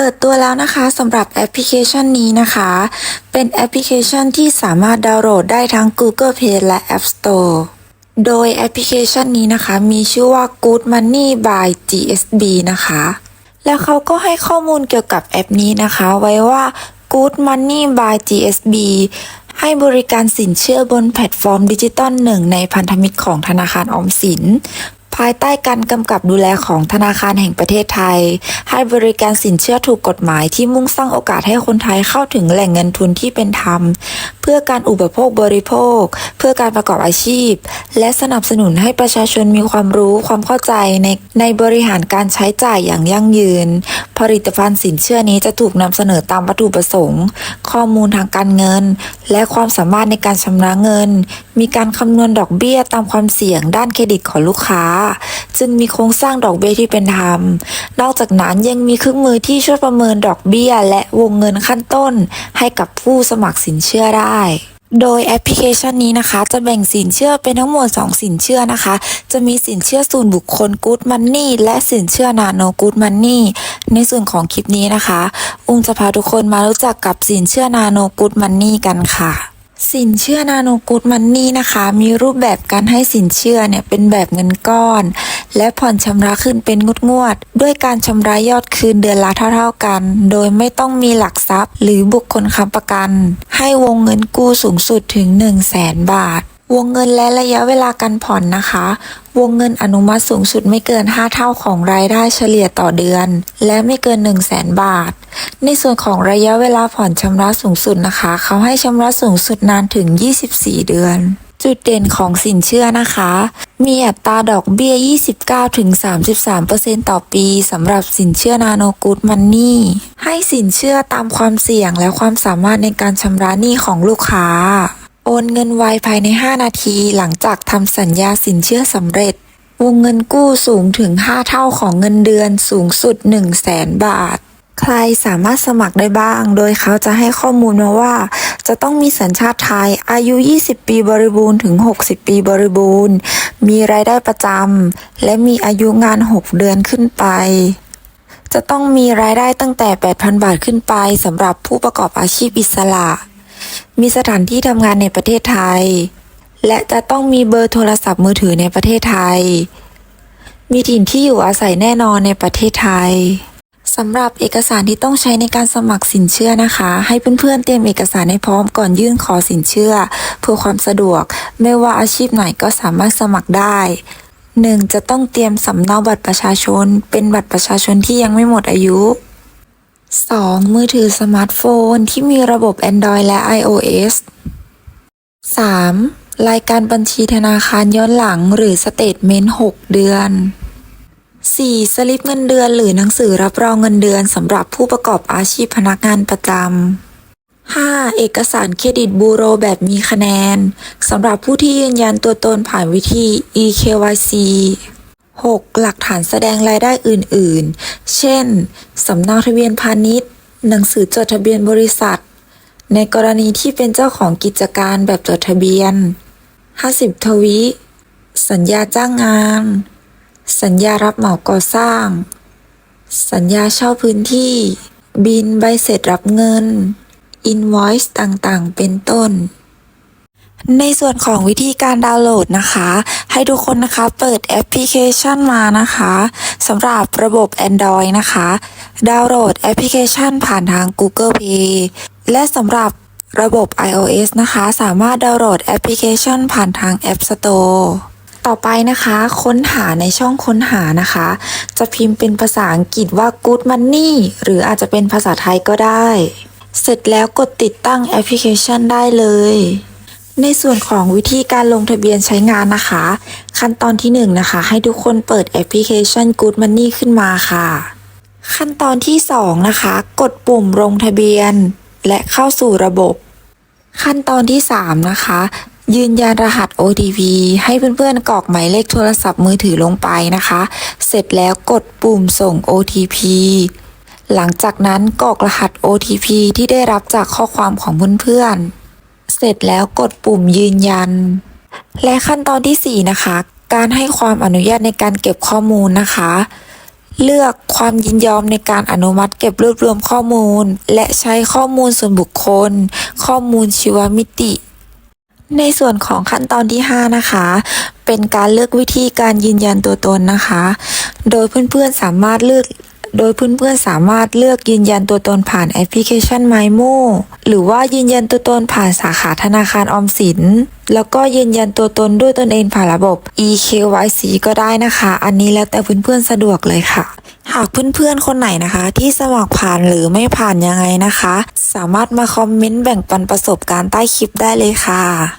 เปิดตัวแล้วนะคะสำหรับแอปพลิเคชันนี้นะคะ เป็นแอปพลิเคชันที่สามารถดาวน์โหลดได้ทั้ง Google Play และ App Store โดยแอปพลิเคชันนี้นะคะ มีชื่อว่า Good Money by GSB นะคะ แล้วเขาก็ให้ข้อมูลเกี่ยวกับแอปนี้นะคะ ไว้ว่า Good Money by GSB ให้บริการสินเชื่อบนแพลตฟอร์มดิจิตอลหนึ่งในพันธมิตรของธนาคารออมสิน ภายใต้การกำกับดูแลของธนาคารแห่งประเทศไทย ให้บริการสินเชื่อถูกกฎหมายที่มุ่งสร้างโอกาสให้คนไทยเข้าถึงแหล่งเงินทุนที่เป็นธรรม เพื่อการอุปโภคบริโภค เพื่อการประกอบอาชีพ และสนับสนุนให้ประชาชนมีความรู้ความเข้าใจในในบริหารการใช้จ่ายอย่างยั่งยืน ผลิตภัณฑ์สินเชื่อนี้จะถูกนำเสนอตามวัตถุประสงค์ ข้อมูลทางการเงิน และความสามารถในการชำระเงิน มีการคำนวณดอกเบี้ยตามความเสี่ยงด้านเครดิตของลูกค้า จึงมีโครงสร้างดอกเบี้ยที่เป็นธรรม นอกจากนั้นยังมีเครื่องมือที่ช่วยประเมินดอกเบี้ย และวงเงินขั้นต้น ให้กับผู้สมัครสินเชื่อได้โดยแอปพลิเคชันนี้นะคะ จะแบ่งสินเชื่อเป็นทั้งหมด 2 สินเชื่อนะคะ จะมีสินเชื่อส่วนบุคคล Good Money และสินเชื่อนาโน Good Money ในส่วนของคลิปนี้นะคะ อุ้มจะพาทุกคนมารู้จักกับสินเชื่อนาโน Good Money กันค่ะ สินเชื่อนาโนกูดมันนี่นะคะ มีรูปแบบการให้สินเชื่อเนี่ยเป็นแบบเงินก้อน และผ่อนชำระขึ้นเป็นงวดงวดๆด้วยการชำระยอดคืนเดือนละเท่า ๆกัน โดยไม่ต้องมีหลักทรัพย์ หรือบุคคลค้ำประกัน ให้วงเงินกู้สูงสุดถึง 1 0 0 0 0แสนบาท วงเงินและระยะเวลาการผ่อนนะคะ วงเงินอนุมัติสูงสุดไม่เกิน 5 เท่าของรายได้เฉลี่ยต่อเดือน และไม่เกิน 1 0 0 0 0แสนบาท ในส่วนของระยะเวลาผ่อนชำระสูงสุดนะคะ เขาให้ชำระสูงสุดนานถึง 24 เดือน จุดเด่นของสินเชื่อนะคะ มีอัตราดอกเบี้ย 29-33%ต่อปีสำหรับสินเชื่อนาโนกูดมันนี่ให้สินเชื่อตามความเสี่ยงและความสามารถในการชำระหนี้ของลูกค้า โอนเงินไวภายใน 5 นาทีหลังจากทำสัญญาสินเชื่อสำเร็จ วงเงินกู้สูงถึง 5 เท่าของเงินเดือนสูงสุด 1 0 0 0 0แสนบาท ใครสามารถสมัครได้บ้าง โดยเขาจะให้ข้อมูลมาว่า จะต้องมีสัญชาติไทย อายุ 20 ปีบริบูรณ์ถึง 60 ปีบริบูรณ์ มีรายได้ประจำ และมีอายุงาน 6 เดือนขึ้นไป จะต้องมีรายได้ตั้งแต่ 8,000 บาทขึ้นไปสำหรับผู้ประกอบอาชีพอิสระ มีสถานที่ทำงานในประเทศไทย และจะต้องมีเบอร์โทรศัพท์มือถือในประเทศไทย มีถิ่นที่อยู่อาศัยแน่นอนในประเทศไทย สำหรับเอกสารที่ต้องใช้ในการสมัครสินเชื่อนะคะ ให้เพื่อนๆเตรียมเอกสารให้พร้อมก่อนยื่นขอสินเชื่อ เพื่อความสะดวก ไม่ว่าอาชีพไหนก็สามารถสมัครได้ 1. จะต้องเตรียมสำเนาบัตรประชาชน เป็นบัตรประชาชนที่ยังไม่หมดอายุ 2. มือถือสมาร์ทโฟนที่มีระบบ Android และ iOS 3. รายการบัญชีธนาคารย้อนหลังหรือสเตทเมนต์6เดือน 4. สลิปเงินเดือนหรือหนังสือรับรองเงินเดือนสำหรับผู้ประกอบอาชีพพนักงานประจำ 5. เอกสารเครดิตบูโรแบบมีคะแนน สำหรับผู้ที่ยืนยันตัวตนผ่านวิธี eKYC 6. หลักฐานแสดงรายได้อื่นๆ เช่น สำเนาทะเบียนพาณิชย์ หนังสือจดทะเบียนบริษัท ในกรณีที่เป็นเจ้าของกิจการแบบจดทะเบียน 50 ทวิสัญญาจ้างงาน สัญญารับเหมาก่อสร้าง สัญญาเช่าพื้นที่ บินใบเสร็จรับเงิน invoice ต่างๆ เป็นต้นในส่วนของวิธีการดาวน์โหลดนะคะ ให้ทุกคนนะคะเปิดแอปพลิเคชันมานะคะสำหรับระบบ Android นะคะ ดาวน์โหลดแอปพลิเคชันผ่านทาง Google Play และสำหรับระบบ iOS นะคะ สามารถดาวน์โหลดแอปพลิเคชันผ่านทาง App Store ต่อไปนะคะค้นหาในช่องค้นหานะคะ จะพิมพ์เป็นภาษาอังกฤษว่า Good Money หรืออาจจะเป็นภาษาไทยก็ได้ เสร็จแล้วกดติดตั้งแอปพลิเคชันได้เลย ในส่วนของวิธีการลงทะเบียนใช้งานนะคะ ขั้นตอนที่1นงนะคะ ให้ทุกคนเปิดแอปพลิเคชัน Good Money ขึ้นมาค่ะ ขั้นตอนที่ 2 นะคะ กดปุ่มลงทะเบียน และเข้าสู่ระบบ ขั้นตอนที่ 3 นะคะ ยืนยันรหัส OTP ให้เพื่อนๆกรอกหมายเลขโทรศัพท์มือถือลงไปนะคะ เสร็จแล้วกดปุ่มส่ง OTP หลังจากนั้นกรอกรหัส OTP ที่ได้รับจากข้อความของเพื่อนๆ เสร็จแล้วกดปุ่มยืนยัน และขั้นตอนที่ 4 นะคะ การให้ความอนุญาตในการเก็บข้อมูลนะคะ เลือกความยินยอมในการอนุมัติเก็บรวบรวมข้อมูล และใช้ข้อมูลส่วนบุคคล ข้อมูลชีวมิติ ในส่วนของขั้นตอนที่ 5 นะคะ เป็นการเลือกวิธีการยืนยันตัวตนนะคะ โดยเพื่อนๆสามารถเลือกโดยเพื่อนๆสามารถเลือกยืนยันตัวตนผ่านแอปพลิเคชัน MyMo หรือว่ายืนยันตัวตนผ่านสาขาธนาคารออมสิน แล้วก็ยืนยันตัวตนด้วยตนเองผ่านระบบ eKYC ก็ได้นะคะ อันนี้แล้วแต่เพื่อนๆสะดวกเลยค่ะ หากเพื่อนๆคนไหนนะคะ ที่สมัครผ่านหรือไม่ผ่านยังไงนะคะ สามารถมาคอมเมนต์แบ่งปันประสบการณ์ใต้คลิปได้เลยค่ะ